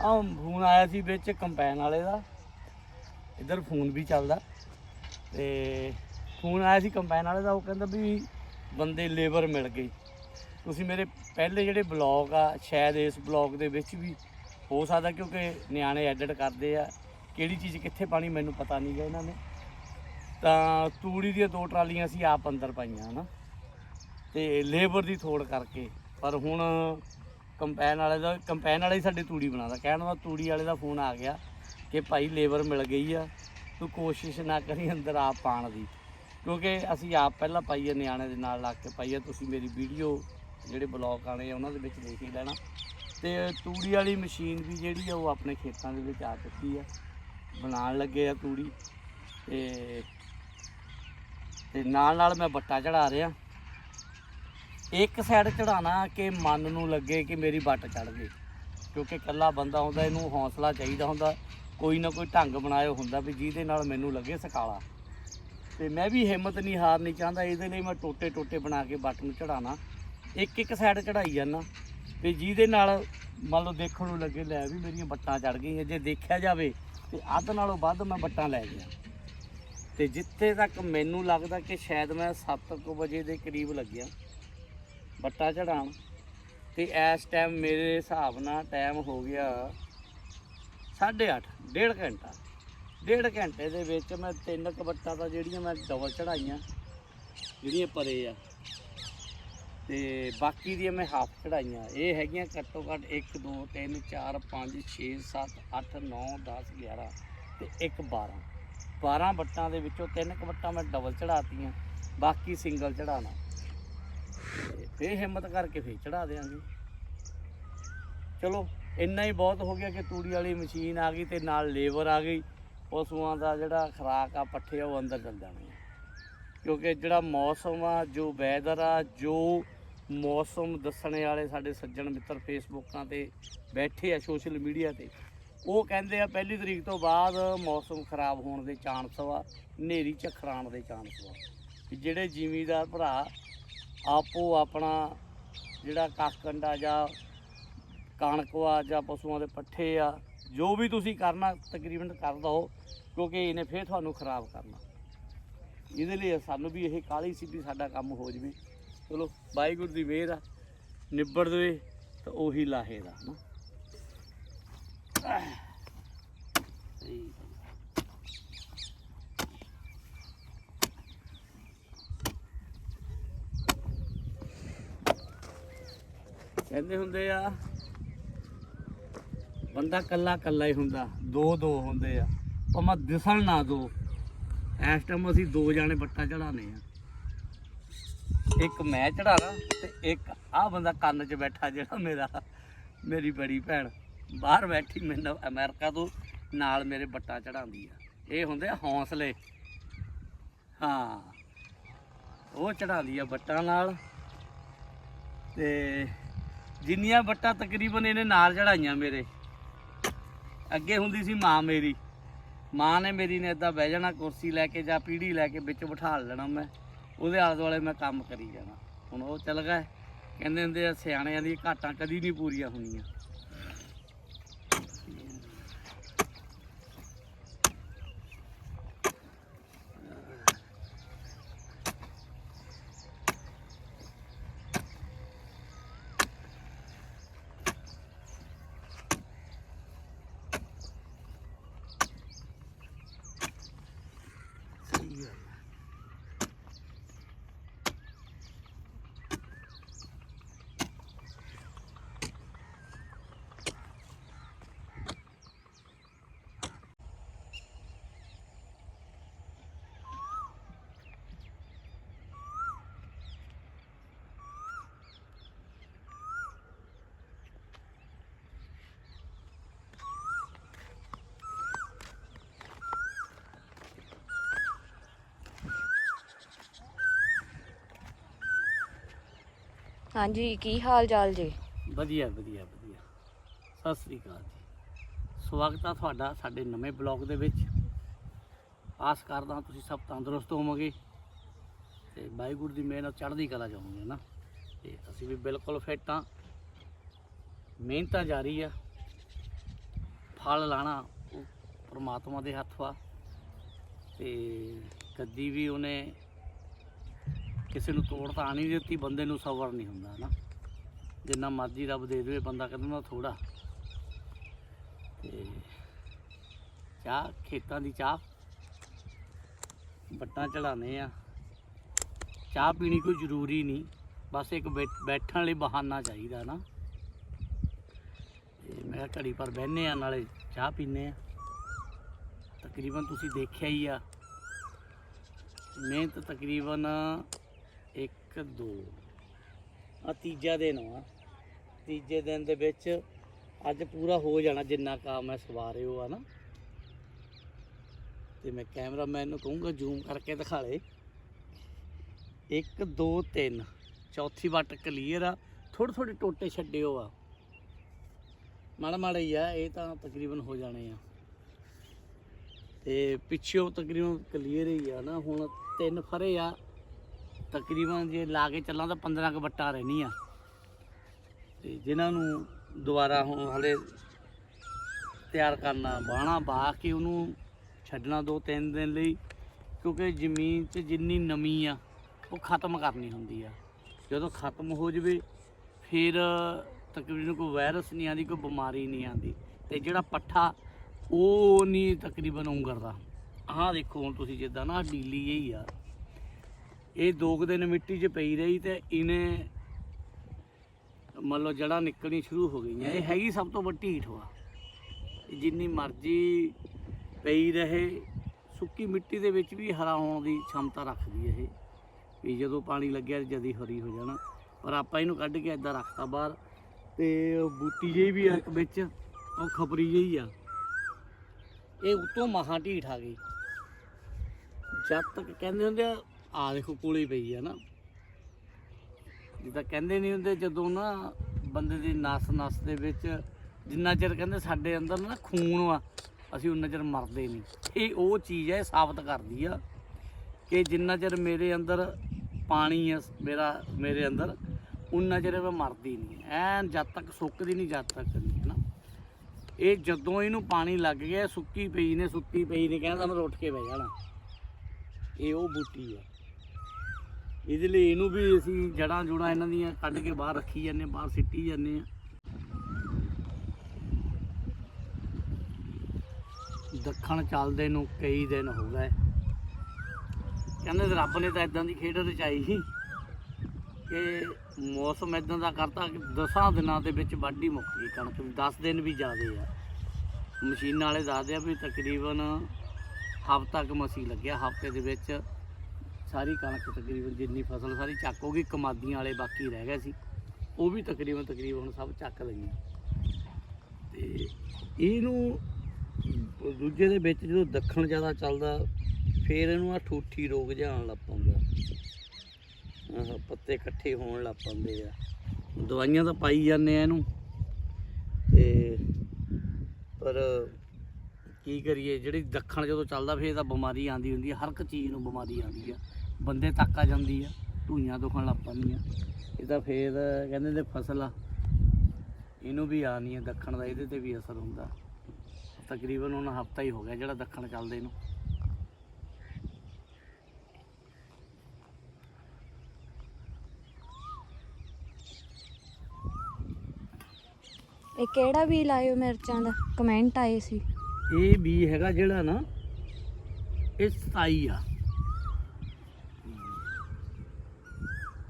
ਆ ਫੋਨ ਆਇਆ ਸੀ ਵਿੱਚ ਕੰਪੈਨ ਵਾਲੇ ਦਾ। ਇੱਧਰ ਫੋਨ ਵੀ ਚੱਲਦਾ। ਤੇ ਫੋਨ ਆਇਆ ਸੀ ਕੰਪੈਨ ਵਾਲੇ ਦਾ, ਉਹ ਕਹਿੰਦਾ ਵੀ ਬੰਦੇ ਲੇਬਰ ਮਿਲ ਗਈ ਤੁਸੀਂ ਮੇਰੇ ਪਹਿਲੇ ਜਿਹੜੇ ਬਲੌਗ ਆ, ਸ਼ਾਇਦ ਇਸ ਬਲੌਗ ਦੇ ਵਿੱਚ ਵੀ ਹੋ ਸਕਦਾ ਕਿਉਂਕਿ ਨਿਆਣੇ ਐਡਿਟ ਕਰਦੇ ਆ। ਕਿਹੜੀ ਚੀਜ਼ ਕਿੱਥੇ ਪਾਣੀ ਮੈਨੂੰ ਪਤਾ ਨਹੀਂ ਗਾ ਇਹਨਾਂ ਨੇ। ਤਾਂ ਤੂੜੀ ਦੀਆਂ ਦੋ ਟਰਾਲੀਆਂ ਸੀ ਆਪ ਅੰਦਰ ਪਾਈਆਂ ਹਨਾ। ਤੇ ਲੇਬਰ ਦੀ ਥੋੜ ਕਰਕੇ। ਪਰ ਹੁਣ ਕੰਪੈਨ ਵਾਲੇ ਦਾ, ਕੰਪੈਨ ਵਾਲੇ ਹੀ ਸਾਡੀ ਤੂੜੀ ਬਣਾਦਾ ਕਹਿਣ ਦਾ ਤੂੜੀ ਵਾਲੇ ਦਾ ਫੋਨ ਆ ਗਿਆ ਕਿ ਭਾਈ ਲੇਬਰ ਮਿਲ ਗਈ ਆ, ਤੂੰ ਕੋਸ਼ਿਸ਼ ਨਾ ਕਰੀ ਅੰਦਰ ਆਪ ਪਾਣ ਦੀ। ਕਿਉਂਕਿ ਅਸੀਂ ਆਪ ਪਹਿਲਾਂ ਪਾਈਏ, ਨਿਆਣੇ ਦੇ ਨਾਲ ਲੱਗ ਕੇ ਪਾਈਏ, ਤੁਸੀਂ ਮੇਰੀ ਵੀਡੀਓ, ਜਿਹੜੇ ਬਲੌਗ ਆਣੇ ਆ, ਉਹਨਾਂ ਦੇ ਵਿੱਚ ਦੇਖ ਹੀ ਲੈਣਾ। ਤੇ ਤੂੜੀ ਵਾਲੀ ਮਸ਼ੀਨ ਵੀ ਜਿਹੜੀ ਆ, ਉਹ ਆਪਣੇ ਖੇਤਾਂ ਦੇ ਵਿੱਚ ਆ ਚੁੱਕੀ ਆ। ਬਣਾਉਣ ਲੱਗੇ ਆ ਤੂੜੀ। ਤੇ ਤੇ ਨਾਲ ਨਾਲ ਮੈਂ ਬੱਟਾ ਚੜਾ ਰਿਹਾ। ਇੱਕ ਸਾਈਡ ਚੜਾਣਾ ਕਿ ਮਨ ਨੂੰ ਲੱਗੇ ਕਿ ਮੇਰੀ ਬੱਟ ਚੜ ਗਈ। ਕਿਉਂਕਿ ਇਕੱਲਾ ਬੰਦਾ ਹੁੰਦਾ, ਇਹਨੂੰ ਹੌਸਲਾ ਚਾਹੀਦਾ ਹੁੰਦਾ। ਕੋਈ ਨਾ ਕੋਈ ਢੰਗ ਬਣਾਇਆ ਹੁੰਦਾ ਵੀ ਜਿਹਦੇ ਨਾਲ ਮੈਨੂੰ ਲੱਗੇ ਸਕਾਲਾ। ਤੇ ਮੈਂ ਵੀ ਹਿੰਮਤ ਨਹੀਂ ਹਾਰਨੀ ਚਾਹੁੰਦਾ, ਇਹਦੇ ਲਈ ਮੈਂ ਟੋਟੇ ਟੋਟੇ ਬਣਾ ਕੇ ਬੱਟ ਨੂੰ ਚੜਾਣਾ ਇੱਕ ਇੱਕ ਸਾਈਡ ਚੜਾਈ ਜਾਂਦਾ, ਤੇ ਜਿਹਦੇ ਨਾਲ ਮੰਨ ਲਓ ਦੇਖਣ ਨੂੰ ਲੱਗੇ, ਲੈ ਵੀ ਮੇਰੀਆਂ ਬੱਟਾਂ ਚੜ ਗਈਆਂ। ਜੇ ਦੇਖਿਆ ਜਾਵੇ, ਤੇ ਅੱਧ ਨਾਲੋਂ ਵੱਧ ਮੈਂ ਬੱਟਾਂ ਲੈ ਗਿਆ। ਤੇ ਜਿੱਥੇ ਤੱਕ ਮੈਨੂੰ ਲੱਗਦਾ ਕਿ ਸ਼ਾਇਦ ਮੈਂ 7:00 ਵਜੇ ਦੇ ਕਰੀਬ ਲੱਗਿਆ। ਬੱਟਾ ਚੜਾਉਣ। ਤੇ ਇਸ ਟਾਈਮ ਮੇਰੇ ਹਿਸਾਬ ਨਾਲ ਟਾਈਮ ਹੋ ਗਿਆ 8:30 ਡੇਢ ਘੰਟਾ। ਡੇਢ ਘੰਟੇ ਦੇ ਵਿੱਚ ਮੈਂ ਤਿੰਨ ਕੁ ਬੱਟਾਂ ਤਾਂ ਜਿਹੜੀਆਂ ਮੈਂ ਡਬਲ ਚੜਾਈਆਂ, ਜਿਹੜੀਆਂ ਪਰੇ ਆ। ਤੇ ਬਾਕੀ ਦੀਆਂ ਮੈਂ ਹਾਫ ਚੜਾਈਆਂ। ਇਹ ਹੈਗੀਆਂ ਘੱਟੋ ਘੱਟ 1 2 3 4 5 6 7 8 9 10 11 ਤੇ 1 12 12 ਬੱਟਾਂ ਦੇ ਵਿੱਚੋਂ ਤਿੰਨ ਕਬੱਟਾਂ ਮੈਂ ਡਬਲ ਚੜਾਤੀਆਂ। ਬਾਕੀ ਸਿੰਗਲ ਚੜਾਣਾ ਫੇਰ ਹਿੰਮਤ ਕਰਕੇ ਫੇਰ ਚੜਾ ਦੇਾਂਗੇ ਚਲੋ, ਇੰਨਾ ਹੀ ਬਹੁਤ ਹੋ ਗਿਆ ਕਿ ਤੂੜੀ ਵਾਲੀ ਮਸ਼ੀਨ ਆ ਗਈ ਤੇ ਨਾਲ ਲੇਬਰ ਆ ਗਈ। ਪਸ਼ੂਆਂ ਦਾ ਜਿਹੜਾ ਖਰਾਕ ਆ, ਪੱਠੇ ਆ, ਉਹ ਅੰਦਰ ਚੱਲ ਜਾਣੇ ਕਿਉਂਕਿ ਜਿਹੜਾ ਮੌਸਮ ਆ, ਜੋ ਵੈਦਰ ਆ, ਜੋ ਮੌਸਮ ਦੱਸਣੇ ਵਾਲੇ ਸਾਡੇ ਸੱਜਣ ਮਿੱਤਰ ਫੇਸਬੁੱਕਾਂ ਤੇ ਬੈਠੇ ਆ ਸੋਸ਼ਲ ਮੀਡੀਆ ਤੇ, ਉਹ ਕਹਿੰਦੇ ਆ ਪਹਿਲੀ ਤਰੀਕ ਤੋਂ ਬਾਅਦ ਮੌਸਮ ਖਰਾਬ ਹੋਣ ਦੇ ਚਾਂਸ ਵਾ, ਹਨੇਰੀ ਝੱਖਰਾਣ ਦੇ ਚਾਂਸ ਵਾ ਜਿਹੜੇ ਜ਼ਿਮੀਦਾਰ ਭਰਾ ਆਪੋ ਆਪਣਾ ਜਿਹੜਾ ਕਾਕੰਡਾ ਜਾਂ ਕਣਕ ਵਾ ਜਾਂ ਪਸ਼ੂਆਂ ਦੇ ਪੱਠੇ ਆ, ਜੋ ਵੀ ਤੁਸੀਂ ਕਰਨਾ, ਤਕਰੀਬਨ ਕਰ ਦੋ, ਕਿਉਂਕਿ ਇਹਨੇ ਫੇਰ ਤੁਹਾਨੂੰ ਖਰਾਬ ਕਰਨਾ। ਇਹਦੇ ਲਈ ਸਾਨੂੰ ਵੀ ਇਹ ਕਾਹਲੀ ਸੀ ਵੀ ਸਾਡਾ ਕੰਮ ਹੋ ਜਵੇ। ਚਲੋ, ਵਾਹਿਗੁਰੂ ਦੀ ਮਿਹਰ ਆ, ਨਿਬੜ ਦੇਵੇ ਤਾਂ ਉਹੀ ਲਾਹੇ ਦਾ ਨਾ। ਕਹਿੰਦੇ ਹੁੰਦੇ ਆ, ਬੰਦਾ ਕੱਲਾ ਕੱਲਾ ਹੀ ਹੁੰਦਾ, ਦੋ ਦੋ ਹੁੰਦੇ ਆ। ਭਾਵੇਂ ਦਿਸਣ ਨਾ ਦੋ। ਇਸ ਟਾਈਮ ਅਸੀਂ ਦੋ ਜਾਣੇ ਬੱਟਾ ਚੜਾਣੇ ਆ। ਇੱਕ ਮੈਂ ਚੜਾਣਾ ਤੇ ਇੱਕ ਆ ਬੰਦਾ ਕੰਨ 'ਚ ਬੈਠਾ ਜਿਹੜਾ ਮੇਰਾ, ਮੇਰੀ ਬੜੀ ਭੈਣ। ਬਾਹਰ ਬੈਠੀ ਮੈਨੂੰ ਅਮਰੀਕਾ ਤੋਂ ਨਾਲ ਮੇਰੇ ਬੱਟਾ ਚੜਾਉਂਦੀ ਆ। ਇਹ ਹੁੰਦੇ ਆ ਹੌਸਲੇ। ਹਾਂ। ਉਹ ਚੜਾਉਂਦੀ ਆ ਬੱਟਾਂ ਨਾਲ। ਤੇ ਜਿੰਨੀਆਂ ਵੱਟਾਂ ਤਕਰੀਬਨ ਇਹਨੇ ਨਾਲ ਚੜਾਈਆਂ ਮੇਰੇ। ਅੱਗੇ ਹੁੰਦੀ ਸੀ ਮਾਂ ਮੇਰੀ। ਮਾਂ ਨੇ ਮੇਰੀ ਨੇ ਇਦਾਂ ਬਹਿ ਜਾਣਾ, ਕੁਰਸੀ ਲੈ ਕੇ ਜਾਂ ਪੀੜੀ ਲੈ ਕੇ ਵਿੱਚ ਬਿਠਾ ਲੈਣਾ ਮੈਂ। ਉਹਦੇ ਆਲੇ ਦੁਆਲੇ ਮੈਂ ਕੰਮ ਕਰੀ ਜਾਣਾ। ਹੁਣ ਉਹ ਚੱਲ ਗਿਆ। ਕਹਿੰਦੇ ਹੁੰਦੇ ਆ ਸਿਆਣਿਆਂ ਦੀ ਘਾਟਾਂ ਕਦੀ ਨਹੀਂ ਪੂਰੀਆਂ ਹੁੰਦੀਆਂ ਸਹੀ ਗੱਲ ਹੈ। ਹਾਂਜੀ, ਕੀ ਹਾਲ ਚਾਲ ਜੀ? ਵਧੀਆ ਵਧੀਆ ਵਧੀਆ। ਸਤਿ ਸ੍ਰੀ ਅਕਾਲ ਜੀ। ਸਵਾਗਤ ਆ ਤੁਹਾਡਾ ਸਾਡੇ ਨਵੇਂ ਬਲੌਗ ਦੇ ਵਿੱਚ। ਆਸ ਕਰਦਾ ਤੁਸੀਂ ਸਭ ਤੰਦਰੁਸਤ ਹੋਵੋਗੇ ਤੇ ਵਾਹਿਗੁਰੂ ਦੀ ਮਿਹਰ ਨਾਲ ਚੜ੍ਹਦੀ ਕਲਾ ਜਾਓਗੇ ਨਾ। ਤੇ ਅਸੀਂ ਵੀ ਬਿਲਕੁਲ ਫਿੱਟ ਹਾਂ। ਮਿਹਨਤਾਂ ਜਾਰੀ ਆ। ਫਲ ਲਾਣਾ ਉਹ ਪ੍ਰਮਾਤਮਾ ਦੇ ਹੱਥ ਵਾ। ਤੇ ਕਦੀ ਵੀ ਉਹਨੇ ਕਿਸੇ ਨੂੰ ਤੋੜ ਤਾਂ ਨਹੀਂ ਦਿੱਤੀ, ਬੰਦੇ ਨੂੰ ਸਬਰ ਨਹੀਂ ਹੁੰਦਾ ਨਾ ਜਿੰਨਾ ਮਰਜ਼ੀ ਰੱਬ ਦੇ ਦੇਵੇ, ਬੰਦਾ ਕਹਿੰਦਾ ਥੋੜਾ ਤੇ ਚਾਹ, ਖੇਤਾਂ ਦੀ ਚਾਹ। ਬੱਟਾਂ ਚੜਾਉਂਦੇ ਆ। ਚਾਹ ਪੀਣੀ ਕੋਈ ਜ਼ਰੂਰੀ ਨਹੀਂ, ਬਸ ਇੱਕ ਬੈਠ- ਬੈਠਣ ਲਈ ਬਹਾਨਾ ਚਾਹੀਦਾ ਨਾ ਤੇ ਮੈਂ ਘੜੀ ਪਰ ਬਹਿਨੇ ਆ, ਨਾਲੇ ਚਾਹ ਪੀਨੇ ਆ। ਤਕਰੀਬਨ ਤੁਸੀਂ ਦੇਖਿਆ ਹੀ ਆ। ਮਿਹਨਤ ਤਕਰੀਬਨ 1 2 ਆ ਤੀਜਾ ਦਿਨ ਆ ਤੀਜੇ ਦਿਨ ਦੇ ਵਿੱਚ ਅੱਜ ਪੂਰਾ ਹੋ ਜਾਣਾ ਜਿੰਨਾ ਕੰਮ ਮੈਂ ਸਵਾਰੇ ਹੋ ਆ ਨਾ। ਤੇ ਮੈਂ ਕੈਮਰਾਮੈਨ ਨੂੰ ਕਹੂੰਗਾ ਜ਼ੂਮ ਕਰਕੇ ਦਿਖਾ ਲੈ। 1 2 3 ਚੌਥੀ ਵੱਟ ਕਲੀਅਰ ਆ। ਥੋੜੇ ਥੋੜੇ ਟੋਟੇ ਛੱਡਿਓ ਆ। ਮਾੜਾ ਮਾੜਾ ਹੀ ਆ, ਇਹ ਤਾਂ ਤਕਰੀਬਨ ਹੋ ਜਾਣੇ ਆ। ਤੇ ਪਿੱਛੋਂ ਤਕਰੀਬਨ ਕਲੀਅਰ ਹੀ ਆ ਨਾ। ਹੁਣ ਤਿੰਨ ਫਰੇ ਆ। ਤਕਰੀਬਨ ਜੇ ਲਾ ਕੇ ਚੱਲਾਂ ਤਾਂ 15 ਕੁ ਵੱਟਾਂ ਰਹਿਣੀ ਆ ਤੇ ਜਿਨ੍ਹਾਂ ਨੂੰ ਦੁਬਾਰਾ ਹੁਣ ਹਲੇ ਤਿਆਰ ਕਰਨਾ ਬਾਣਾ ਬਾ ਕੇ ਉਹਨੂੰ ਛੱਡਣਾ ਦੋ ਤਿੰਨ ਦਿਨ ਲਈ, ਕਿਉਂਕਿ ਜ਼ਮੀਨ 'ਚ ਜਿੰਨੀ ਨਮੀ ਆ, ਉਹ ਖਤਮ ਕਰਨੀ ਹੁੰਦੀ ਆ। ਜਦੋਂ ਖਤਮ ਹੋ ਜਵੇ, ਫਿਰ ਤਕਰੀਬਨ ਕੋਈ ਵਾਇਰਸ ਨਹੀਂ ਆਉਂਦੀ, ਕੋਈ ਬਿਮਾਰੀ ਨਹੀਂ ਆਉਂਦੀ। ਤੇ ਜਿਹੜਾ ਪੱਠਾ, ਉਹ ਨਹੀਂ ਤਕਰੀਬਨ ਉਂਗਰਦਾ। ਆਹ ਦੇਖੋ ਹੁਣ ਤੁਸੀਂ ਜਿੱਦਾਂ ਨਾ ਡੀਲੀ ਜਿਹੀ ਆ। ਇਹ ਦੋ ਕੁ ਦਿਨ ਮਿੱਟੀ 'ਚ ਪਈ ਰਹੀ ਤੇ ਇਹਨੇ ਮੰਨ ਲਓ ਜੜਾਂ ਨਿਕਲਣੀ ਸ਼ੁਰੂ ਹੋ ਗਈਆਂ। ਇਹ ਹੈਗੀ ਸਭ ਤੋਂ ਵੱਡੀ ਹੀਠਵਾ ਜਿੰਨੀ ਮਰਜ਼ੀ ਪਈ ਰਹੇ, ਸੁੱਕੀ ਮਿੱਟੀ ਦੇ ਵਿੱਚ ਵੀ ਹਰਾ ਹੋਣ ਦੀ ਸ਼ਮਤਾ ਰੱਖਦੀ ਇਹ। ਵੀ ਜਦੋਂ ਪਾਣੀ ਲੱਗਿਆ ਜਦੀ ਹਰੀ ਹੋ ਜਾਣਾ। ਪਰ ਆਪਾਂ ਇਹਨੂੰ ਕੱਢ ਕੇ ਇਦਾਂ ਰੱਖਤਾ ਬਾਹਰ ਤੇ ਬੂਟੀ ਜਿਹੀ ਵੀ ਆ ਇੱਕ ਵਿੱਚ, ਉਹ ਖਪਰੀ ਜਿਹੀ ਆ। ਇਹ ਉਤੋਂ ਮਹਾ ਢੀਠ ਆ ਗਈ। ਜਦ ਤੱਕ ਕਹਿੰਦੇ ਹੁੰਦੇ ਆ ਆ ਦੇਖੋ ਕੋਲੇ ਪਈ ਆ ਨਾ। ਜਿੱਦਾਂ ਕਹਿੰਦੇ ਨਹੀਂ ਹੁੰਦੇ, ਜਦੋਂ ਨਾ ਬੰਦੇ ਦੀ ਨਸ ਨਸ ਦੇ ਵਿੱਚ ਜਿੰਨਾ ਚਿਰ ਕਹਿੰਦੇ ਸਾਡੇ ਅੰਦਰ ਨਾ ਖੂਨ ਆ ਅਸੀਂ ਉਨਾ ਚਿਰ ਮਰਦੇ ਨਹੀਂ। ਇਹ ਉਹ ਚੀਜ਼ ਹੈ ਇਹ ਸਾਬਤ ਕਰਦੀ ਆ ਕਿ ਜਿੰਨਾ ਚਿਰ ਮੇਰੇ ਅੰਦਰ ਪਾਣੀ ਆ, ਮੇਰਾ, ਮੇਰੇ ਅੰਦਰ, ਉਨਾ ਚਿਰ ਮੈਂ ਮਰਦੀ ਨਹੀਂ। ਐਨ ਜਦ ਤੱਕ ਸੁੱਕਦੀ ਨਹੀਂ, ਜਦ ਤੱਕ ਨਹੀਂ ਨਾ ਇਹ ਜਦੋਂ ਇਹਨੂੰ ਪਾਣੀ ਲੱਗ ਗਿਆ, ਸੁੱਕੀ ਪਈ ਨੇ, ਸੁੱਕੀ ਪਈ ਨੇ, ਕਹਿੰਦਾ ਮੈਂ ਉੱਠ ਕੇ ਬਹਿ ਜਾਣਾ। ਇਹ ਉਹ ਬੂਟੀ ਆ। ਇਹਦੇ ਲਈ ਇਹਨੂੰ ਵੀ ਅਸੀਂ ਜੜਾਂ ਜੁੜਾਂ ਇਹਨਾਂ ਦੀਆਂ ਕੱਢ ਕੇ ਬਾਹਰ ਰੱਖੀ ਜਾਂਦੇ ਬਾਹਰ ਸਿੱਟੀ ਜਾਂਦੇ ਆ ਦੱਖਣ ਚੱਲਦੇ ਨੂੰ ਕਈ ਦਿਨ ਹੋ ਗਏ। ਕਹਿੰਦੇ ਰੱਬ ਨੇ ਤਾਂ ਇਦਾਂ ਦੀ ਖੇਡ ਰਚਾਈ ਸੀ ਕਿ ਮੌਸਮ ਇਦਾਂ ਦਾ ਕਰਤਾ ਕਿ 10 ਦਿਨਾਂ ਦੇ ਵਿੱਚ ਵਾਢੀ ਮੁੱਕ ਗਈ ਕਣਕ ਦੀ 10 ਦਿਨ ਵੀ ਜ਼ਿਆਦੇ ਆ। ਮਸ਼ੀਨਾਂ ਵਾਲੇ ਦੱਸਦੇ ਆ ਵੀ ਤਕਰੀਬਨ ਹਫ਼ਤਾ ਕੁ ਮਸੀ ਲੱਗਿਆ, ਹਫ਼ਤੇ ਦੇ ਵਿੱਚ ਸਾਰੀ ਕਣਕ ਤਕਰੀਬਨ ਜਿੰਨੀ ਫਸਲ ਸਾਰੀ ਚੱਕ ਹੋ ਗਈ, ਕਮਾਦੀਆਂ ਵਾਲੇ ਬਾਕੀ ਰਹਿ ਗਏ ਸੀ। ਉਹ ਵੀ ਤਕਰੀਬਨ ਤਕਰੀਬਨ ਹੁਣ ਸਭ ਚੱਕ ਲਈਆਂ। ਤੇ ਇਹਨੂੰ ਦੂਜੇ ਦੇ ਵਿੱਚ ਜਦੋਂ ਦੱਖਣ ਜ਼ਿਆਦਾ ਚੱਲਦਾ, ਫੇਰ ਇਹਨੂੰ ਆ ਠੂਠੀ ਰੋਗ ਜਾਣ ਲੱਗ ਪੈਂਦਾ। ਆਹ ਪੱਤੇ ਇਕੱਠੇ ਹੋਣ ਲੱਗ ਪੈਂਦੇ ਆ। ਦਵਾਈਆਂ ਤਾਂ ਪਾਈ ਜਾਂਦੇ ਆ ਇਹਨੂੰ। ਤੇ ਪਰ ਕੀ ਕਰੀਏ, ਜਿਹੜੀ ਦੱਖਣ ਜਦੋਂ ਚੱਲਦਾ, ਫੇਰ ਤਾਂ ਬਿਮਾਰੀ ਆਂਦੀ ਹੁੰਦੀ ਆ, ਹਰ ਇੱਕ ਚੀਜ਼ ਨੂੰ ਬਿਮਾਰੀ ਆਂਦੀ ਆ। ਬੰਦੇ ਤੱਕ ਆ ਜਾਂਦੀ ਆ ਧੂਈਆਂ ਦੁਖਣ ਲੱਗ ਪੈਂਦੀਆਂ। ਇਹ ਤਾਂ ਫੇਰ ਕਹਿੰਦੇ ਨੇ ਫਸਲ ਆ। ਇਹਨੂੰ ਵੀ ਆਣੀ ਆ ਦੱਖਣ ਦਾ ਇਹਦੇ ਤੇ ਵੀ ਅਸਰ ਹੁੰਦਾ। ਤਕਰੀਬਨ ਹੁਣ ਹਫਤਾ ਹੀ ਹੋ ਗਿਆ ਜਿਹੜਾ ਦੱਖਣ ਚੱਲਦੇ ਨੂੰ। ਇਹ ਕਿਹੜਾ ਵੀ ਲਾਇਓ ਮਿਰਚਾਂ ਦਾ? ਕਮੈਂਟ ਆਏ ਸੀ। ਇਹ ਬੀ ਹੈਗਾ ਜਿਹੜਾ ਨਾ ਇਹ 27 ਆ।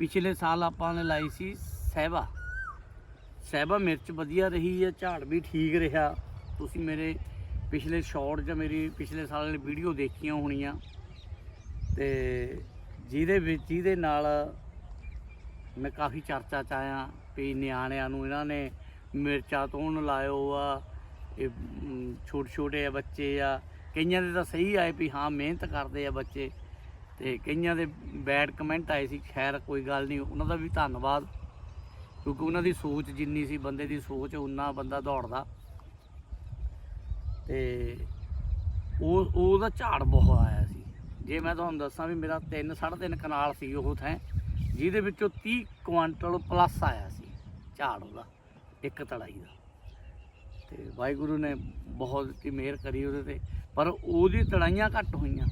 ਪਿਛਲੇ ਸਾਲ ਆਪਾਂ ਨੇ ਲਾਈ ਸੀ ਸਹਿਬਾ। ਸਹਿਬਾ ਮਿਰਚ ਵਧੀਆ ਰਹੀ ਹੈ, ਝਾੜ ਵੀ ਠੀਕ ਰਿਹਾ। ਤੁਸੀਂ ਮੇਰੇ ਪਿਛਲੇ ਸ਼ਾਰਟ ਜਾਂ ਮੇਰੀ ਪਿਛਲੇ ਸਾਲ ਵਾਲੀ ਵੀਡੀਓ ਦੇਖੀਆਂ ਹੋਣੀਆਂ। ਤੇ ਜਿਹਦੇ ਵਿੱਚ ਜਿਹਦੇ ਨਾਲ ਮੈਂ ਕਾਫੀ ਚਰਚਾ ਚ ਆਇਆ ਵੀ ਨਿਆਣਿਆਂ ਨੂੰ ਇਹਨਾਂ ਨੇ ਮਿਰਚਾਂ ਤੋੜਨ ਲਾਇਓ ਆ, ਇਹ ਛੋਟੇ ਛੋਟੇ ਆ ਬੱਚੇ ਆ। ਕਈਆਂ ਦੇ ਤਾਂ ਸਹੀ ਆਏ ਵੀ ਹਾਂ, ਮਿਹਨਤ ਕਰਦੇ ਆ ਬੱਚੇ। ਤੇ ਕਈਆਂ ਦੇ ਬੈਡ ਕਮੈਂਟ ਆਏ ਸੀ, ਖੈਰ ਕੋਈ ਗੱਲ ਨਹੀਂ, ਉਹਨਾਂ ਦਾ ਵੀ ਧੰਨਵਾਦ, ਕਿਉਂਕਿ ਉਹਨਾਂ ਦੀ ਸੋਚ ਜਿੰਨੀ ਸੀ, ਬੰਦੇ ਦੀ ਸੋਚ ਉਨਾ ਬੰਦਾ ਦੌੜਦਾ। ਤੇ ਉਹ, ਉਹਦਾ ਝਾੜ ਬਹੁਤ ਆਇਆ ਸੀ। ਜੇ ਮੈਂ ਤੁਹਾਨੂੰ ਦੱਸਾਂ ਵੀ ਮੇਰਾ 3 3.5 ਕਨਾਲ ਸੀ ਉਹ ਥੈਂ, ਜਿਹਦੇ ਵਿੱਚੋਂ 30 ਕੁਆਂਟਲ ਪਲੱਸ ਆਇਆ ਸੀ ਝਾੜ ਉਹਦਾ, ਇੱਕ ਤੜਾਈ ਦਾ। ਤੇ ਵਾਹਿਗੁਰੂ ਨੇ ਬਹੁਤ ਕੀ ਮਿਹਰ ਕਰੀ ਉਹਦੇ ਤੇ, ਪਰ ਉਹਦੀ ਤੜਾਈਆਂ ਘੱਟ ਹੋਈਆਂ।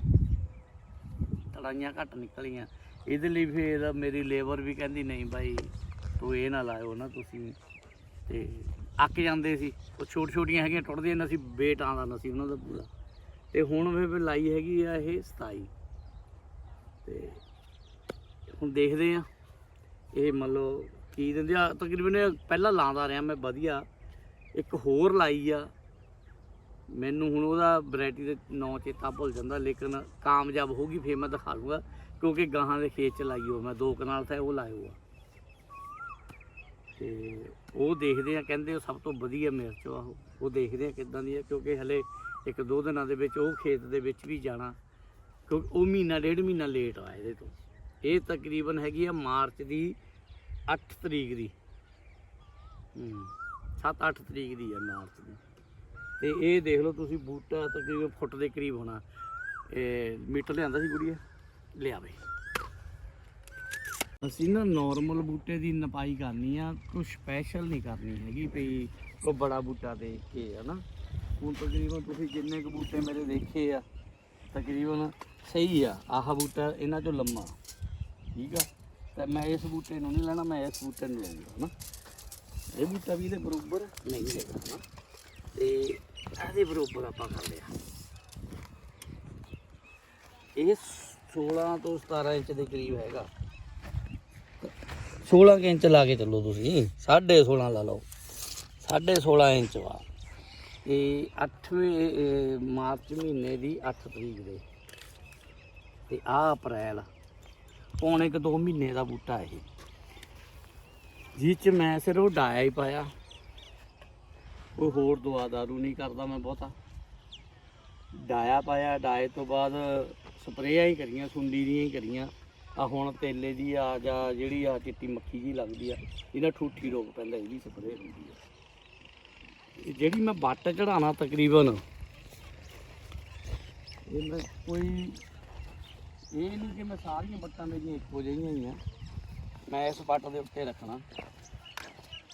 ਤੜਾਈਆਂ ਘੱਟ ਨਿਕਲੀਆਂ। ਇਹਦੇ ਲਈ ਫਿਰ ਮੇਰੀ ਲੇਬਰ ਵੀ ਕਹਿੰਦੀ, ਨਹੀਂ ਬਾਈ, ਤੂੰ ਇਹ ਨਾ ਲਾਇਓ ਨਾ ਤੁਸੀਂ। ਤੇ ਅੱਕ ਜਾਂਦੇ ਸੀ। ਉਹ ਛੋਟ ਛੋਟੀਆਂ ਹੈਗੀਆਂ ਟੁੱਟਦੀਆਂ ਨਾ ਸੀ ਵੇਟ ਆਉਂਦਾ ਨਾ ਸੀ ਉਹਨਾਂ ਦਾ। ਪੂਰਾ ਤੇ ਹੁਣ ਵੀ ਵੀ ਲਾਈ ਹੈਗੀ ਆ ਇਹ 27 ਤੇ ਹੁਣ ਦੇਖਦੇ ਆ, ਇਹ ਮੰਨ ਲਓ ਕੀ ਦਿੰਦੇ ਆ। ਤਕਰੀਬਨ ਇਹ ਪਹਿਲਾਂ ਲਾਉਂਦਾ ਰਿਹਾ ਮੈਂ ਵਧੀਆ। ਇੱਕ ਹੋਰ ਲਾਈ ਆ। ਮੈਨੂੰ ਹੁਣ ਉਹਦਾ ਵੈਰਾਈਟੀ ਦਾ ਨਾਂ ਚੇਤਾ ਭੁੱਲ ਜਾਂਦਾ, ਲੇਕਿਨ ਕਾਮਯਾਬ ਹੋਗੀ ਫੇਰ ਮੈਂ ਦਿਖਾ ਲੂੰਗਾ ਕਿਉਂਕਿ ਗਾਹਾਂ ਦੇ ਖੇਤ ਚ ਲਾਈ ਹੋ ਮੈਂ, ਦੋ ਕਨਾਲ ਤਾਂ ਉਹ ਲਾਇਓ ਆ। ਤੇ ਉਹ ਦੇਖਦੇ ਆ, ਕਹਿੰਦੇ ਉਹ ਸਭ ਤੋਂ ਵਧੀਆ ਮਿਰਚ ਆ ਉਹ। ਉਹ ਦੇਖਦੇ ਆ ਕਿੱਦਾਂ ਦੀ ਆ, ਕਿਉਂਕਿ ਹਲੇ ਇੱਕ ਦੋ ਦਿਨਾਂ ਦੇ ਵਿੱਚ ਉਹ ਖੇਤ ਦੇ ਵਿੱਚ ਵੀ ਜਾਣਾ ਕਿਉਂਕਿ ਉਹ ਮਹੀਨਾ, ਡੇਢ ਮਹੀਨਾ ਲੇਟ ਆ ਇਹਦੇ ਤੋਂ। ਇਹ ਤਕਰੀਬਨ ਹੈਗੀ ਆ ਮਾਰਚ ਦੀ 8 ਤਰੀਕ ਦੀ। ਹੂੰ 7-8 ਤਰੀਕ ਦੀ ਆ ਮਾਰਚ ਦੀ। ਤੇ ਇਹ ਦੇਖ ਲਓ ਤੁਸੀਂ ਬੂਟਾ ਤਕਰੀਬਨ ਫੁੱਟ ਦੇ ਕਰੀਬ ਹੋਣਾ। ਇਹ ਮੀਟਰ ਲਿਆਂਦਾ ਸੀ ਗੁੜੀਆ? ਲਿਆ ਬਈ ਅਸੀਂ ਨਾ ਨਾਰਮਲ ਬੂਟੇ ਦੀ ਨਪਾਈ ਕਰਨੀ ਆ, ਕੋਈ ਸਪੈਸ਼ਲ ਨਹੀਂ ਕਰਨੀ ਹੈਗੀ ਵੀ ਕੋਈ ਬੜਾ ਬੂਟਾ ਦੇਖ ਕੇ ਹਨਾ ਹੁਣ ਤਕਰੀਬਨ ਤੁਸੀਂ ਜਿੰਨੇ ਕੁ ਬੂਟੇ ਮੇਰੇ ਦੇਖੇ ਆ, ਤਕਰੀਬਨ ਸਹੀ ਆ। ਆਹ ਬੂਟਾ ਇਹਨਾਂ ਚੋਂ ਲੰਮਾ। ਠੀਕ ਆ? ਤਾਂ ਮੈਂ ਇਸ ਬੂਟੇ ਨੂੰ ਨਹੀਂ ਲੈਣਾ, ਮੈਂ ਇਸ ਬੂਟੇ ਨੂੰ ਲਵਾਂਗਾ ਹਨਾ ਇਹ ਬੂਟਾ ਵੀ ਇਹਦੇ ਬਰੋਬਰ ਨਹੀਂ ਹੈਗਾ ਹਨਾ ਤੇ ਇਹਦੇ ਬਰੋਬਰ ਆਪਾਂ ਕਰ ਲਿਆ ਇਹ 16 ਤੋਂ 17 ਇੰਚ ਦੇ ਕਰੀਬ ਹੈਗਾ। 16 ਕੁ ਇੰਚ ਲਾ ਕੇ ਚੱਲੋ ਤੁਸੀਂ 16.5 ਲਾ ਲਓ। 16.5 ਇੰਚ ਵਾ। ਇਹ 8ਵੇਂ ਮਾਰਚ ਮਹੀਨੇ ਦੀ 8 ਤਰੀਕ ਦੇ। ਤੇ ਆ ਅਪ੍ਰੈਲ, ਪੌਣੇ ਕੁ 2 ਮਹੀਨੇ ਦਾ ਬੂਟਾ ਇਹ। ਜਿਹ ਚ ਮੈਂ ਸਿਰ ਉਹ ਡਾਇਆ ਹੀ ਪਾਇਆ। ਕੋਈ ਹੋਰ ਦਵਾ ਦਾਰੂ ਨਹੀਂ ਕਰਦਾ ਮੈਂ ਬਹੁਤਾ। ਡਾਇਆ ਪਾਇਆ, ਡਾਏ ਤੋਂ ਬਾਅਦ ਸਪਰੇਆਂ ਹੀ ਕਰੀਆਂ, ਸੁੰਡੀ ਦੀਆਂ ਹੀ ਕਰੀਆਂ। ਆ ਹੁਣ ਤੇਲੇ ਦੀ ਆ ਜਾਂ, ਜਿਹੜੀ ਆ ਚਿੱਟੀ ਮੱਖੀ ਜੀ ਲੱਗਦੀ ਆ, ਇਹਦਾ ਠੂਠੀ ਰੋਗ ਪੈਂਦਾ, ਇਹਦੀ ਸਪਰੇਅ ਹੁੰਦੀ ਆ। ਜਿਹੜੀ ਮੈਂ ਵੱਟ ਚੜਾਣਾ ਤਕਰੀਬਨ, ਇਹ ਮੈਂ ਕੋਈ, ਇਹ ਨਹੀਂ ਕਿ ਮੈਂ ਸਾਰੀਆਂ ਵੱਟਾਂ ਮੇਰੀਆਂ ਇੱਕੋ ਜਿਹੀਆਂ ਹੀ ਆ। ਮੈਂ ਇਸ ਵੱਟ ਦੇ ਉੱਤੇ ਰੱਖਣਾ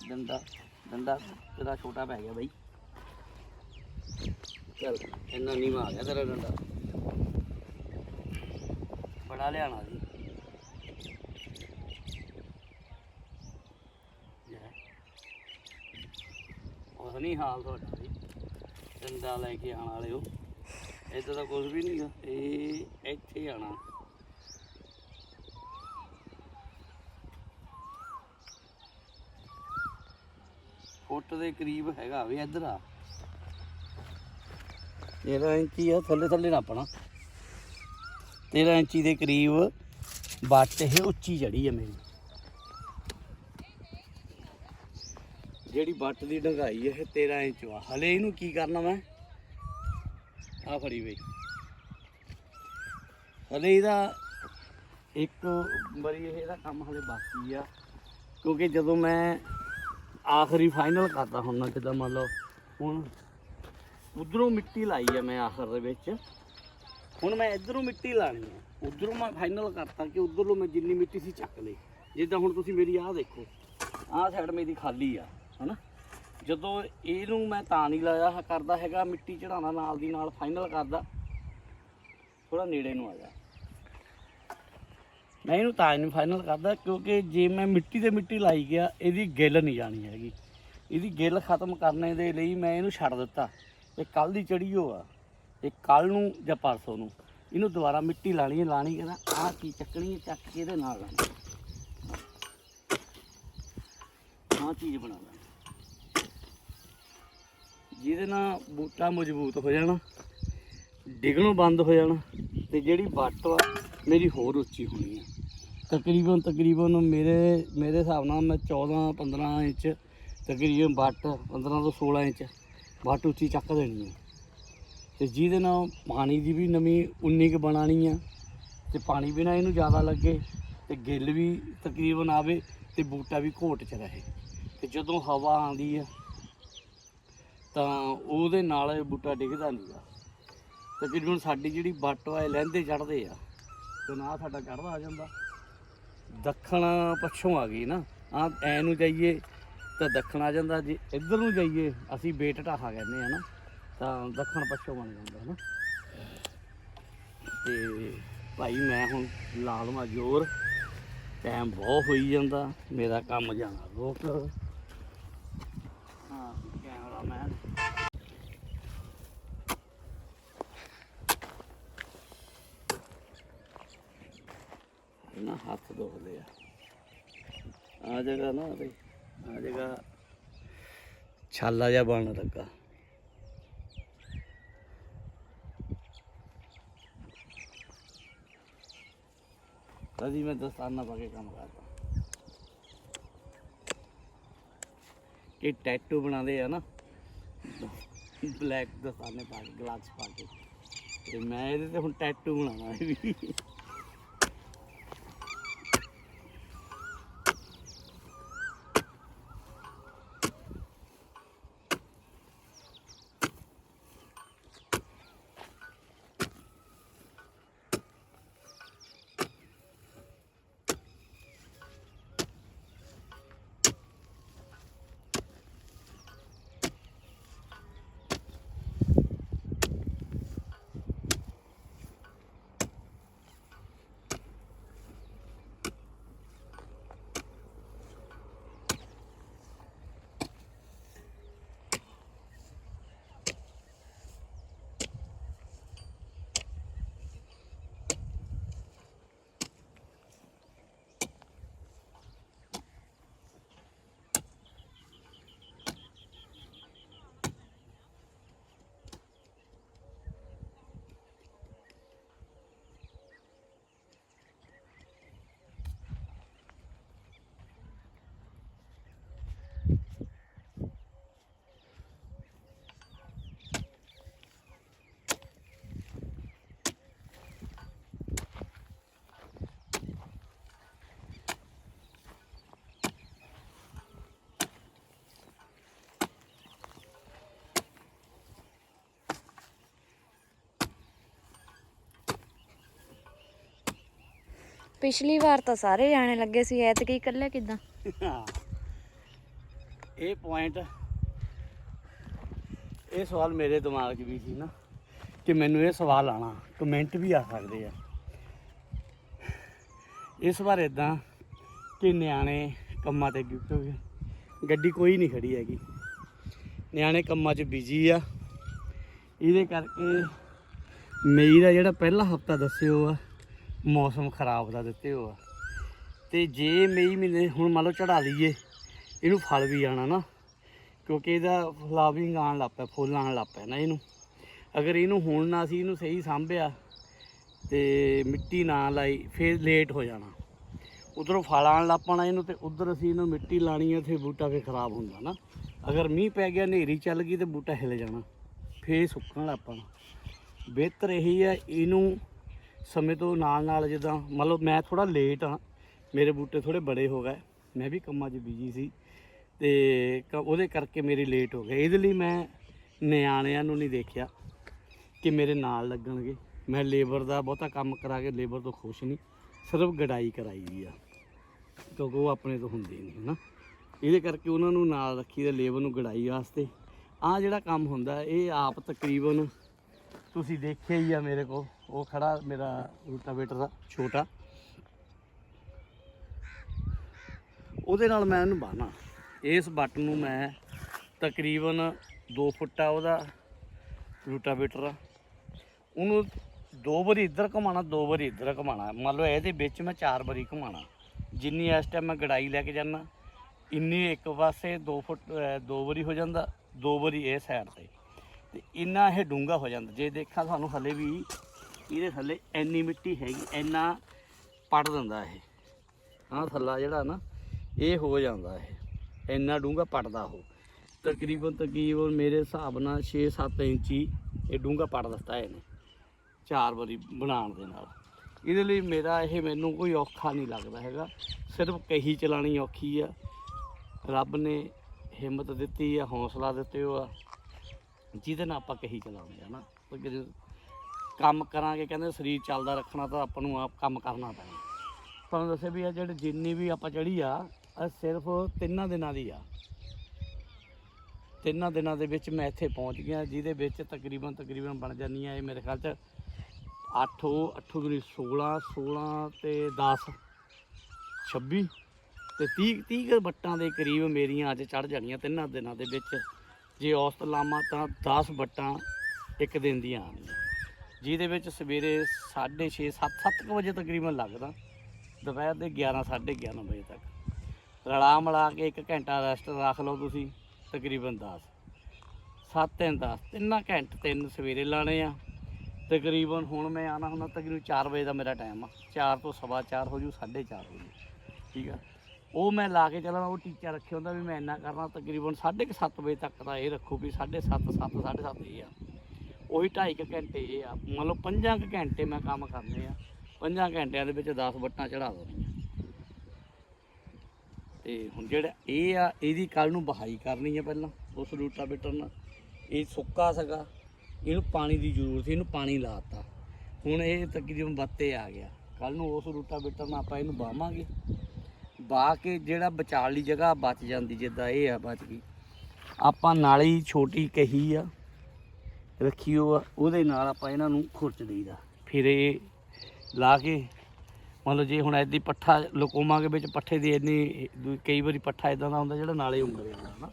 ਡੰਡਾ ਡੰਡਾ ਤੇਰਾ ਛੋਟਾ ਪੈ ਗਿਆ ਬਾਈ। ਚਲ, ਇੰਨਾ ਨੀਵਾ ਆ ਗਿਆ ਤੇਰਾ ਡੰਡਾ ਬੜਾ ਲਿਆਣਾ ਸੀ ਲੈ। ਉਹ ਨਹੀਂ ਹਾਲ ਤੁਹਾਡਾ ਜੀ। ਡੰਡਾ ਲੈ ਕੇ ਆਉਣ ਵਾਲਿਓ ਇੱਦਾਂ ਦਾ ਕੁਝ ਵੀ ਨਹੀਂਗਾ ਇਹ ਇੱਥੇ ਆਣਾ ਫੁੱਟ ਦੇ ਕਰੀਬ ਹੈਗਾ ਵੀ ਇੱਧਰ ਆ। 13 ਇੰਚੀ ਆ, ਥੱਲੇ ਥੱਲੇ ਨਾ ਆਪਣਾ। 13 ਇੰਚੀ ਦੇ ਕਰੀਬ ਬੱਟ ਇਹ ਉੱਚੀ ਚੜੀ ਆ ਮੇਰੀ। ਜਿਹੜੀ ਬੱਟ ਦੀ ਡੰਗਾਈ ਇਹ 13 ਇੰਚ ਵਾ ਹਲੇ ਇਹਨੂੰ ਕੀ ਕਰਨਾ ਮੈਂ? ਆ ਫੜੀ ਬਈ। ਹਲੇ ਇਹਦਾ ਇੱਕ ਵਾਰੀ ਇਹਦਾ ਕੰਮ ਹਲੇ ਬਾਕੀ ਆ। ਕਿਉਂਕਿ ਜਦੋਂ ਮੈਂ ਆਖਰੀ ਫਾਈਨਲ ਕਰਦਾ ਹੁੰਦਾ ਜਿੱਦਾਂ ਮੰਨ ਲਓ ਹੁਣ ਉਧਰੋਂ ਮਿੱਟੀ ਲਾਈ ਆ ਮੈਂ ਆਖਰ ਦੇ ਵਿੱਚ। ਹੁਣ ਮੈਂ ਇਧਰੋਂ ਮਿੱਟੀ ਲਾਣੀ ਆ। ਉਧਰੋਂ ਮੈਂ ਫਾਈਨਲ ਕਰਤਾ ਕਿ ਉਧਰੋਂ ਮੈਂ ਜਿੰਨੀ ਮਿੱਟੀ ਸੀ ਚੱਕ ਲਈ। ਜਿੱਦਾਂ ਹੁਣ ਤੁਸੀਂ ਮੇਰੀ ਆਹ ਦੇਖੋ, ਆਹ ਸਾਈਡ ਮੇਰੀ ਖਾਲੀ ਆ, ਹਨਾ? ਜਦੋਂ ਇਹਨੂੰ ਮੈਂ ਤਾਂ ਨਹੀਂ ਲਾਇਆ ਕਰਦਾ ਹੈਗਾ ਮਿੱਟੀ ਚੜਾਉਣਾ ਨਾਲ ਦੀ ਨਾਲ ਫਾਈਨਲ ਕਰਦਾ ਥੋੜਾ ਨੇੜੇ ਨੂੰ ਆ ਜਾ। ਮੈਂ ਇਹਨੂੰ ਤਾਂ ਨਹੀਂ ਫਾਈਨਲ ਕਰਦਾ ਕਿਉਂਕਿ ਜੇ ਮੈਂ ਮਿੱਟੀ ਤੇ ਮਿੱਟੀ ਲਾਈ ਗਿਆ, ਇਹਦੀ ਗਿੱਲ ਨਹੀਂ ਜਾਣੀ ਹੈਗੀ। ਇਹਦੀ ਗਿੱਲ ਖਤਮ ਕਰਨੇ ਦੇ ਲਈ ਮੈਂ ਇਹਨੂੰ ਛੱਡ ਦਿੱਤਾ। ਇਹ ਕੱਲ ਦੀ ਚੜੀ ਹੋ ਆ। ਤੇ ਕੱਲ ਨੂੰ ਜਾਂ ਪਰਸੋਂ ਨੂੰ। ਇਹਨੂੰ ਦੁਬਾਰਾ ਮਿੱਟੀ ਲਾਣੀ ਹੈ, ਲਾਣੀ ਕਹਿੰਦਾ, ਆਹ ਕੀ ਚੱਕਣੀ ਹੈ, ਚੱਕ ਕੇ ਇਹਦੇ ਨਾਲ ਲਾਣੀ। ਆਹ ਚੀਜ਼ ਬਣਾ ਲੈਣੀ ਜਿਹਦੇ ਨਾਲ ਬੂਟਾ ਮਜ਼ਬੂਤ ਹੋ ਜਾਣਾ, ਡਿੱਗਣੋਂ ਬੰਦ ਹੋ ਜਾਣਾ, ਤੇ ਜਿਹੜੀ ਵੱਟ ਆ, ਮੇਰੀ ਹੋਰ ਉੱਚੀ ਹੋਣੀ ਆ। ਤਕਰੀਬਨ ਤਕਰੀਬਨ ਮੇਰੇ ਮੇਰੇ ਹਿਸਾਬ ਨਾਲ ਮੈਂ 14 15 ਇੰਚ ਤਕਰੀਬਨ ਵੱਟ 15 ਤੋਂ 16 ਇੰਚ ਵੱਟ ਉੱਚੀ ਚੱਕ ਦੇਣੀ ਹੈ ਤੇ ਜਿਹਦੇ ਨਾਲ ਪਾਣੀ ਦੀ ਵੀ ਨਮੀ ਉਨੀ ਕੁ ਬਣਾਣੀ ਆ ਤੇ ਪਾਣੀ ਵੀ ਇਹਨੂੰ ਜ਼ਿਆਦਾ ਲੱਗੇ ਤੇ ਗਿੱਲ ਵੀ ਤਕਰੀਬਨ ਆਵੇ ਤੇ ਬੂਟਾ ਵੀ ਘੋਟ ਚ ਰਹੇ। ਤੇ ਜਦੋਂ ਹਵਾ ਆਉਂਦੀ ਆ ਤਾਂ ਉਹਦੇ ਨਾਲ ਬੂਟਾ ਡਿੱਗਦਾ ਨਹੀਂਗਾ ਤਕਰੀਬਨ ਸਾਡੀ ਜਿਹੜੀ ਵੱਟ ਆ ਲਹਿੰਦੇ ਚੜਦੇ ਆ। ਤੇ ਨਾ ਸਾਡਾ ਚੜਦਾ ਆ ਜਾਂਦਾ। ਦੱਖਣ ਪੱਛੋਂ ਆ ਗਈ ਨਾ ਆ ਐ ਨੂੰ ਜਾਈਏ ਤਾਂ ਦੱਖਣ ਆ ਜਾਂਦਾ, ਜੇ ਇੱਧਰ ਨੂੰ ਜਾਈਏ, ਅਸੀਂ ਬੇਟ ਢਾਹਾ ਕਹਿੰਦੇ ਆ ਨਾ, ਤਾਂ ਦੱਖਣ ਪੱਛਮ ਬਣ ਜਾਂਦਾ ਹੈ ਨਾ ਤੇ ਭਾਈ ਮੈਂ ਹੁਣ ਲਾ ਲਵਾਂ ਜ਼ੋਰ ਟਾਈਮ ਬਹੁਤ ਹੋਈ ਜਾਂਦਾ, ਮੇਰਾ ਕੰਮ ਜਾਣਾ ਰੋਕ ਹਾਂ, ਕੈਮਰਾਮੈਨ। ਨਾ ਹੱਥ ਦੁਖਦੇ ਆ। ਆ ਜਗ੍ਹਾ ਨਾ ਤੇ ਆ ਜਗ੍ਹਾ ਛਾਲਾ ਜਿਹਾ ਬਣਨ ਲੱਗਾ। ਤਦੀ ਮੈਂ ਦਸਤਾਨਾ ਪਾ ਕੇ ਕੰਮ ਕਰਦਾ। ਇਹ ਟੈਟੂ ਬਣਾਉਂਦੇ ਆ ਨਾ ਬਲੈਕ ਦਸਤਾਨੇ ਪਾ ਕੇ ਗਲਾਸ ਪਾ ਕੇ। ਤੇ ਮੈਂ ਇਹਦੇ ਤੇ ਹੁਣ ਟੈਟੂ ਬਣਾਉਣਾ ਇਹ ਵੀ। ਪਿਛਲੀ ਵਾਰ ਤਾਂ ਸਾਰੇ ਜਾਣੇ ਲੱਗੇ ਸੀ, ਐਤਕੀ ਇਕੱਲੇ ਕਿਦਾਂ? ਹਾਂ। ਇਹ ਪੁਆਇੰਟ ਇਹ ਸਵਾਲ ਮੇਰੇ ਦਿਮਾਗ 'ਚ ਵੀ ਸੀ ਨਾ, ਕਿ ਮੈਨੂੰ ਇਹ ਸਵਾਲ ਆਣਾ ਕਮੈਂਟ ਵੀ ਆ ਸਕਦੇ ਆ। ਇਸ ਵਾਰ ਇਦਾਂ ਕਿ ਨਿਆਣੇ ਕੰਮਾਂ ਤੇ ਗਿਫਟ ਹੋ ਗਏ। ਗੱਡੀ ਕੋਈ ਨਹੀਂ ਖੜੀ ਹੈਗੀ। ਨਿਆਣੇ ਕੰਮਾਂ 'ਚ ਬਿਜ਼ੀ ਆ। ਇਹਦੇ ਕਰਕੇ ਮਈ ਦਾ ਜਿਹੜਾ ਪਹਿਲਾ ਹਫਤਾ ਦੱਸਿਓ ਆ ਮੌਸਮ ਖਰਾਬ ਦਾ ਦਿੱਤੇ ਹੋ ਆ ਤੇ ਜੇ ਮਈ ਮਹੀਨੇ ਹੁਣ ਮੰਨ ਲਓ ਚੜਾ ਲਈਏ, ਇਹਨੂੰ ਫਲ ਵੀ ਆਣਾ ਨਾ, ਕਿਉਂਕਿ ਇਹਦਾ ਫਲਾਵਰਿੰਗ ਆਉਣ ਲੱਗ ਪਿਆ, ਫੁੱਲ ਆਉਣ ਲੱਗ ਪਿਆ ਨਾ ਇਹਨੂੰ। ਅਗਰ ਇਹਨੂੰ ਹੁਣ ਨਾ ਸੀ, ਇਹਨੂੰ ਸਹੀ ਸਾਂਭਿਆ ਤੇ ਮਿੱਟੀ ਨਾ ਲਾਈ, ਫਿਰ ਲੇਟ ਹੋ ਜਾਣਾ। ਉਧਰੋਂ ਫਲ ਆਉਣ ਲੱਗ ਪੈਣਾ ਇਹਨੂੰ ਤੇ ਉਧਰ ਅਸੀਂ ਇਹਨੂੰ ਮਿੱਟੀ ਲਾਣੀ ਹੈ ਤੇ ਬੂਟਾ ਫੇ ਖਰਾਬ ਹੁੰਦਾ ਨਾ। ਅਗਰ ਮੀਂਹ ਪੈ ਗਿਆ, ਹਨੇਰੀ ਚੱਲ ਗਈ ਤੇ ਬੂਟਾ ਹਿੱਲ ਜਾਣਾ, ਫੇਰ ਸੁੱਕਣ ਲੱਗ ਪੈਣਾ। ਬਿਹਤਰ ਇਹੀ ਹੈ ਇਹਨੂੰ ਸਮੇਂ ਤੋਂ ਨਾਲ ਨਾਲ ਜਿੱਦਾਂ ਮਤਲਬ ਮੈਂ ਥੋੜਾ ਲੇਟ ਆ ਮੇਰੇ ਬੂਟੇ ਥੋੜੇ ਬੜੇ ਹੋ ਗਏ, ਮੈਂ ਵੀ ਕੰਮਾਂ 'ਚ ਬਿਜ਼ੀ ਸੀ ਤੇ ਕ- ਉਹਦੇ ਕਰਕੇ ਮੇਰੀ ਲੇਟ ਹੋ ਗਏ। ਇਹਦੇ ਲਈ ਮੈਂ ਨਿਆਣਿਆਂ ਨੂੰ ਨਹੀਂ ਦੇਖਿਆ ਕਿ ਮੇਰੇ ਨਾਲ ਲੱਗਣਗੇ। ਮੈਂ ਲੇਬਰ ਦਾ ਬਹੁਤਾ ਕੰਮ ਕਰਾ ਕੇ ਲੇਬਰ ਤੋਂ ਖੁਸ਼ ਨਹੀਂ, ਸਿਰਫ ਗੜਾਈ ਕਰਾਈ ਦੀ ਆ, ਕਿਉਂਕਿ ਉਹ ਆਪਣੇ ਤੋਂ ਹੁੰਦੀ ਨਹੀਂ, ਹਨਾ। ਇਹਦੇ ਕਰਕੇ ਉਹਨਾਂ ਨੂੰ ਨਾਲ ਰੱਖੀ ਦਾ ਲੇਬਰ ਨੂੰ ਗੜਾਈ ਵਾਸਤੇ ਆਹ ਜਿਹੜਾ ਕੰਮ ਹੁੰਦਾ, ਇਹ ਆਪ ਤਕਰੀਬਨ ਤੁਸੀਂ ਦੇਖਿਆ ਹੀ ਆ ਮੇਰੇ ਕੋਲ। ਉਹ ਖੜਾ ਮੇਰਾ ਰੂਟਾਵੇਟਰ ਦਾ, ਛੋਟਾ। ਉਹਦੇ ਨਾਲ ਮੈਂ ਇਹਨੂੰ ਬਾਹਣਾ ਇਸ ਬੱਟ ਨੂੰ ਮੈਂ ਤਕਰੀਬਨ 2 ਆ ਉਹਦਾ ਰੂਟਾਵੇਟਰ ਉਹਨੂੰ ਦੋ ਵਾਰੀ ਇੱਧਰ ਘੁਮਾਣਾ ਦੋ ਵਾਰੀ ਇੱਧਰ ਘੁਮਾਣਾ ਮੰਨ ਲਓ ਇਹਦੇ ਵਿੱਚ ਮੈਂ ਚਾਰ ਵਾਰੀ ਘੁਮਾਣਾ ਜਿੰਨੀ ਇਸ ਟਾਈਮ ਮੈਂ ਗੜਾਈ ਲੈ ਕੇ ਜਾਣਾ ਇੰਨੀ ਇੱਕ ਪਾਸੇ 2 ਫੁੱਟ ਦੋ ਵਾਰੀ ਹੋ ਜਾਂਦਾ, ਦੋ ਵਾਰੀ ਇਹ ਸਾਈਡ ਤੇ। ਤੇ ਇੰਨਾ ਇਹ ਡੂੰਘਾ ਹੋ ਜਾਂਦਾ। ਜੇ ਦੇਖਾਂ ਸਾਨੂੰ ਹਲੇ ਵੀ ਇਹਦੇ ਥੱਲੇ ਐਨੀ ਮਿੱਟੀ ਹੈਗੀ, ਇੰਨਾ ਪੜ ਦਿੰਦਾ ਇਹ। ਆਹ ਥੱਲਾ ਜਿਹੜਾ ਨਾ, ਇਹ ਹੋ ਜਾਂਦਾ ਇਹ। ਐਨਾ ਡੂੰਘਾ ਪੜਦਾ ਉਹ। ਤਕਰੀਬਨ ਤਕਰੀਬਨ ਮੇਰੇ ਹਿਸਾਬ ਨਾਲ 6-7 ਇੰਚੀ ਇਹ ਡੂੰਘਾ ਪੜ ਦਿੱਤਾ ਇਹਨੇ, ਚਾਰ ਵਾਰੀ ਬਣਾਉਣ ਦੇ ਨਾਲ। ਇਹਦੇ ਲਈ ਮੇਰਾ ਇਹ ਮੈਨੂੰ ਕੋਈ ਔਖਾ ਨਹੀਂ ਲੱਗਦਾ ਹੈਗਾ। ਸਿਰਫ ਕਹੀ ਚਲਾਣੀ ਔਖੀ ਆ। ਰੱਬ ਨੇ ਹਿੰਮਤ ਦਿੱਤੀ ਆ, ਹੌਸਲਾ ਦਿੱਤੇ ਹੋ ਆ ਜਿਹਦੇ ਨਾਲ ਆਪਾਂ ਕਹੀ ਚਲਾਉਂਦੇ ਆ ਨਾ। ਕਿਉਂਕਿ ਕੰਮ ਕਰਾਂਗੇ, ਕਹਿੰਦੇ ਸਰੀਰ ਚੱਲਦਾ ਰੱਖਣਾ ਤਾਂ ਆਪਾਂ ਨੂੰ ਆਪ ਕੰਮ ਕਰਨਾ ਪੈਣਾ। ਤੁਹਾਨੂੰ ਦੱਸਿਆ ਵੀ ਆ ਜਿਹੜੇ ਜਿੰਨੀ ਵੀ ਆਪਾਂ ਚੜੀ ਆ, ਇਹ ਸਿਰਫ ਤਿੰਨਾਂ ਦਿਨਾਂ ਦੀ ਆ। ਤਿੰਨਾਂ ਦਿਨਾਂ ਦੇ ਵਿੱਚ ਮੈਂ ਇੱਥੇ ਪਹੁੰਚ ਗਿਆ, ਜਿਹਦੇ ਵਿੱਚ ਤਕਰੀਬਨ ਤਕਰੀਬਨ ਬਣ ਜਾਂਦੀਆਂ ਇਹ ਮੇਰੇ ਖਿਆਲ 'ਚ 8 8 ਦੂਣੀ 16 16 ਤੇ 10 26 ਤੇ 30 30 ਕੁ ਵੱਟਾਂ ਦੇ ਕਰੀਬ ਮੇਰੀਆਂ ਅੱਜ ਚੜ ਜਾਣੀਆਂ ਤਿੰਨਾਂ ਦਿਨਾਂ ਦੇ ਵਿੱਚ। ਜੇ ਔਸਤ ਲਾਵਾਂ ਤਾਂ 10 ਵੱਟਾਂ ਇੱਕ ਦਿਨ ਦੀਆਂ ਆਉਣਗੀਆਂ ਜਿਹਦੇ ਵਿੱਚ ਸਵੇਰੇ 6:30 7 7 ਵਜੇ ਤਕਰੀਬਨ ਲੱਗਦਾ। ਦੁਪਹਿਰ ਦੇ 11 11:30 ਵਜੇ ਤੱਕ। ਰਲਾ ਮਿਲਾ ਕੇ ਇੱਕ ਘੰਟਾ ਰੈਸਟ ਰੱਖ ਲਓ ਤੁਸੀਂ, ਤਕਰੀਬਨ 10 7 ਤਿੰਨ 10 ਤਿੰਨਾਂ ਘੰਟੇ ਤਿੰਨ ਸਵੇਰੇ ਲਾਣੇ ਆ। ਤਕਰੀਬਨ ਹੁਣ ਮੈਂ ਆਣਾ ਹੁੰਦਾ ਤਕਰੀਬਨ 4 ਵਜੇ ਦਾ ਮੇਰਾ ਟਾਈਮ ਆ। 4 ਤੋਂ ਸਵਾ 4 ਹੋ ਜੂ 4:30 ਹੋ ਜੂ। ਠੀਕ ਆ? ਉਹ ਮੈਂ ਲਾ ਕੇ ਚੱਲਣਾ, ਉਹ ਟੀਚਾ ਰੱਖਿਆ ਹੁੰਦਾ ਵੀ ਮੈਂ ਇੰਨਾ ਕਰਨਾ, ਤਕਰੀਬਨ 7:30 ਵਜੇ ਤੱਕ ਦਾ ਇਹ ਰੱਖੋ ਵੀ 7:30 7 7:30 ਇਹ ਆ। ਉਹੀ 2.5 ਘੰਟੇ ਇਹ ਆ। ਮੰਨ ਲਓ 5 ਕੁ ਘੰਟੇ ਮੈਂ ਕੰਮ ਕਰਨੇ ਆ। 5 ਘੰਟਿਆਂ ਦੇ ਵਿੱਚ 10 ਵੱਟਾਂ ਚੜਾ ਦੇਣੀਆਂ। ਤੇ ਹੁਣ ਜਿਹੜਾ ਇਹ ਆ, ਇਹਦੀ ਕੱਲ ਨੂੰ ਬਹਾਈ ਕਰਨੀ ਆ ਪਹਿਲਾਂ, ਉਸ ਰੂਟਾ ਰੂਟਾਵੇਟਰ ਨਾਲ। ਇਹ ਸੁੱਕਾ ਸੀਗਾ, ਇਹਨੂੰ ਪਾਣੀ ਦੀ ਜ਼ਰੂਰਤ ਸੀ, ਇਹਨੂੰ ਪਾਣੀ ਲਾਤਾ। ਹੁਣ ਇਹ ਤਕਰੀਬਨ ਬੱਤੇ ਆ ਗਿਆ। ਕੱਲ ਨੂੰ ਉਸ ਰੂਟਾ ਰੂਟਾਵੇਟਰ ਨਾਲ ਆਪਾਂ ਇਹਨੂੰ ਬਾਵਾਂਗੇ। ਬਾ ਕੇ ਜਿਹੜਾ ਵਿਚਾਲੀ ਜਗ੍ਹਾ ਬਚ ਜਾਂਦੀ, ਜਿੱਦਾਂ ਇਹ ਆ ਬਚ ਗਈ। ਆਪਾਂ ਨਾਲੀ ਛੋਟੀ ਕਹੀ ਆ। ਰੱਖੀ ਉਹ ਆ, ਉਹਦੇ ਨਾਲ ਆਪਾਂ ਇਹਨਾਂ ਨੂੰ ਖੁਰਚ ਦੇਈਦਾ। ਫਿਰ ਇਹ ਲਾ ਕੇ ਮੰਨ ਲਓ ਜੇ ਹੁਣ ਐਦੀ ਪੱਠਾ ਲਕੋਮਾਂਗੇ ਵਿੱਚ ਪੱਠੇ ਦੀ ਇੰਨੀ ਦੂ- ਕਈ ਵਾਰੀ ਪੱਠਾ ਇਦਾਂ ਦਾ ਹੁੰਦਾ ਜਿਹੜਾ ਨਾਲੇ ਉਂਗਰੇ ਹੁੰਦਾ ਨਾ।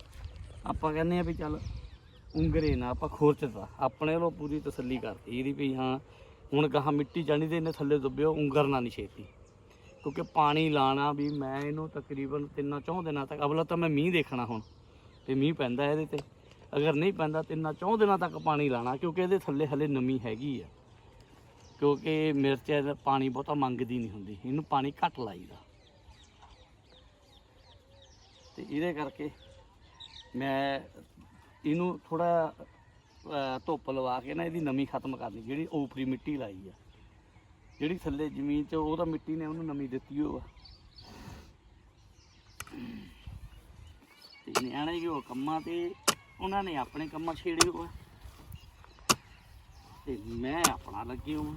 ਆਪਾਂ ਕਹਿੰਦੇ ਆ ਵੀ ਚੱਲ ਉਂਗਰੇ ਨਾ ਆਪਾਂ ਖੁਰਚਦਾ ਆਪਣੇ ਵੱਲੋਂ ਪੂਰੀ ਤਸੱਲੀ ਕਰਤੀ। ਇਹਦੀ ਵੀ ਹਾਂ ਹੁਣ ਗਾਹਾਂ ਮਿੱਟੀ ਜਾਣੀ ਤੇ ਇਹਨੇ ਥੱਲੇ ਦੁੱਬਿਓ ਉਂਗਰਨਾ ਨਹੀਂ ਛੇਤੀ। ਕਿਉਂਕਿ ਪਾਣੀ ਲਾਣਾ ਵੀ ਮੈਂ ਇਹਨੂੰ ਤਕਰੀਬਨ ਤਿੰਨਾਂ ਚੌਂ ਦਿਨਾਂ ਤੱਕ ਅਵਲਾ ਤਾਂ ਮੈਂ ਮੀਂਹ ਦੇਖਣਾ ਹੁਣ। ਤੇ ਮੀਂਹ ਪੈਂਦਾ ਇਹਦੇ ਤੇ। ਅਗਰ ਨਹੀਂ ਪੈਂਦਾ ਤਿੰਨਾਂ ਚੌਂ ਦਿਨਾਂ ਤੱਕ ਪਾਣੀ ਲਾਣਾ, ਕਿਉਂਕਿ ਇਹਦੇ ਥੱਲੇ ਹਲੇ ਨਮੀ ਹੈਗੀ ਆ। ਕਿਉਂਕਿ ਮਿਰਚ ਪਾਣੀ ਬਹੁਤਾ ਮੰਗਦੀ ਨਹੀਂ ਹੁੰਦੀ, ਇਹਨੂੰ ਪਾਣੀ ਘੱਟ ਲਾਈਦਾ। ਤੇ ਇਹਦੇ ਕਰਕੇ ਮੈਂ ਇਹਨੂੰ ਥੋੜਾ ਧੁੱਪ ਲਵਾ ਕੇ ਨਾ ਇਹਦੀ ਨਮੀ ਖਤਮ ਕਰਨੀ, ਜਿਹੜੀ ਉਪਰੀ ਮਿੱਟੀ ਲਾਈ ਆ। ਜਿਹੜੀ ਥੱਲੇ ਜ਼ਮੀਨ 'ਚ ਉਹ ਤਾਂ ਮਿੱਟੀ ਨੇ ਉਹਨੂੰ ਨਮੀ ਦਿੱਤੀ ਹੋਆ ਤੇ ਨਿਆਣੇ ਜੋ ਕੰਮਾਂ ਤੇ ਉਹਨਾਂ ਨੇ ਆਪਣੇ ਕੰਮਾਂ ਛੇੜੇ ਹੋਆ ਤੇ ਮੈਂ ਆਪਣਾ ਲੱਗੇ ਹਾਂ